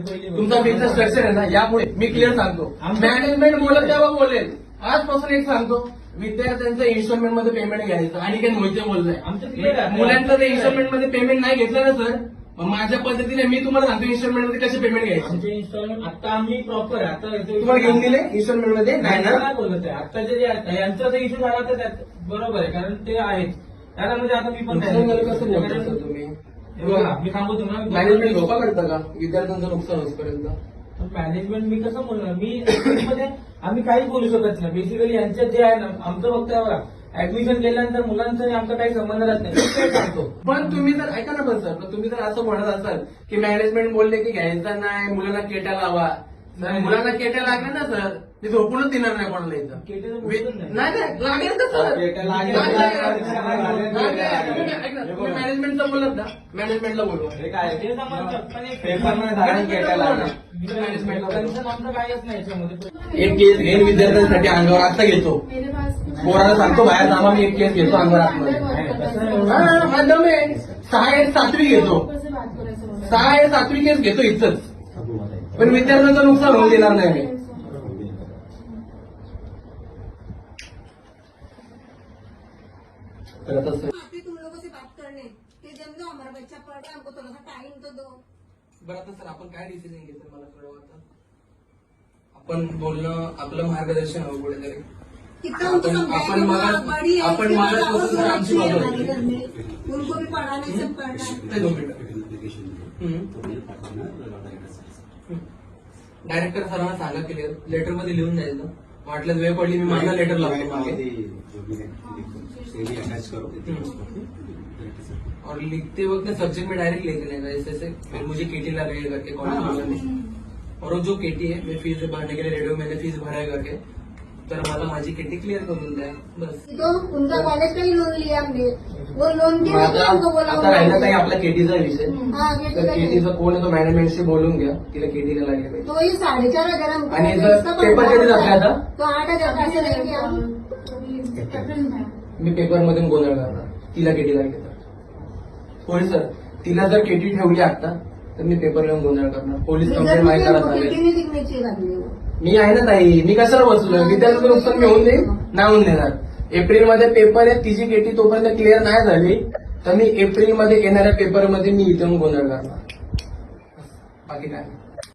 गोष्ट. तुमचा बिलचा स्ट्रक्चर आहे ना यापुढे मी क्लिअर सांगतो. मॅनेजमेंट बोलत तेव्हा बोलेल. आजपासून एक सांगतो विद्यार्थ्यांचं इन्स्टॉलमेंटमध्ये पेमेंट घ्यायचं आणि काही मोहिते बोललंय. मुलांचं ते इन्स्टॉलमेंटमध्ये पेमेंट नाही घेतलं ना सर माझ्या पद्धतीने मी तुम्हाला सांगतो इन्स्टॉलमेंटमध्ये कसे पेमेंट घ्यायचे? इन्स्टॉलमेंट आता आम्ही प्रॉपर आता तुम्हाला घेऊन दिले इन्स्टॉलमेंटमध्ये? नाही ना? बोलत आहे. आत्ताचे जे यांचा जर इश्यू झाला तर त्यात बरोबर आहे कारण ते आहेत. त्याच्यामध्ये आता मी पण कसं तुम्ही? हे बघा, मी सांगू तुम्हाला मॅनेजमेंट धोका करता का? विद्यार्थ्यांचं नुकसान होईपर्यंत? मॅनेजमेंट मी कसं बोलणार मी मध्ये आम्ही काहीच बोलू शकत नाही. बेसिकली यांच्यात जे आहे ना आमचं फक्त ऍडमिशन केल्यानंतर मुलांचं आमचा काही संबंध राहत नाही. सांगतो. पण तुम्ही जर ऐका ना पण सर पण तुम्ही जर असं म्हणत असाल की मॅनेजमेंट बोलले की घ्यायचा नाही मुलांना केट्या लावा मुलांना केट्या लागल्या ना सर ते झोपूनच देणार नाही कोणाला इथं नाही. नाही नाही, लागेल का सर केट्या लागेल. लागेल. लागेल. लागेल. मॅनेजमेंटचं बोलत ना मॅनेजमेंटला बोलवा हे काय पेपरमध्ये केट्या लागल्या. याच्यामध्ये एक केस घेईन विद्यार्थ्यांसाठी अंगावर आता घेतो पोराला सांगतो बाहेर जामा मी एक केस घेतो अंगावर हा, हा, आहे. सहा एक सातवी घेतो सहा एक सातवी केस घेतो इथंच पण विद्यार्थ्यांचं नुकसान होऊ देणार नाही. मी तर आता सर आते तुम लोगों से बात करने कि जब दो हमारा बच्चा पढ़ रहा है हमको थोड़ा सा टाइम तो दो. बरं आता सर आपण काय डिसिजन घेतो मला कळवा आता आपण बोलणं आपलं मार्गदर्शन हवं कुठेतरी. कितना उनको अपन- समझाया अपन कि वो मगज- बड़ी है अपन इसके मगज बाद को और तो वो आमची अच्छी है मदत हमारे होती. घर में उनको भी पढ़ाना है सब करना है ते दोन मिनिटं डायरेक्टर सरांना सांगा क्लिअर लेटर मध्ये लिहून द्यायचं वाटल्यास वेळ पडली मी माझा लेटर लावतो मागे और लिखते वक्त ना सब्जेक्ट में डायरेक्ट लिख लेगा जैसे जैसे फिर मुझे केटी लगेगा करके कॉलेज में और वो जो केटी है मैं फ़ीस भरने के लिए रेडियो मैंने फ़ीस भराय करके तर मला माझी केटी क्लिअर करून द्या? बस. तो उनका कॉलेज का ही लोन लिया हमने वो लोन के मग लिए आता हमको बोला आता राहिला काही आपला केटीचा विषय. हाँ केटी तर का केटीचं कोण आहे तो मॅनेजमेंटशी बोलून घ्या तिला केटीला लागले. तो ये साढ़े चार हजार हमको आणि तो जर इसका पेपर कधी हजार लागले आता? तो आठ हजार पैसे लेंगे हम मी पेपर मधून गोंधळ करणार तिला केटी लागली. तर होय सर तिला जर केटी ठेवली आता तर मी पेपर लिहून गोंधळ करणार. पोलीस कंप्लेंट माहीत करायला सांगेल मी आहे ना ताई. मी कशाला बसलो विद्यार्थ्याचं नुकसान मी होऊन देईन नाही होऊन देणार. एप्रिलमध्ये पेपर आहे. तिची केटी तोपर्यंत क्लिअर नाही झाली. तर मी एप्रिलमध्ये येणाऱ्या पेपरमध्ये मी इथे येऊन गोंधळ करणार बाकी काय.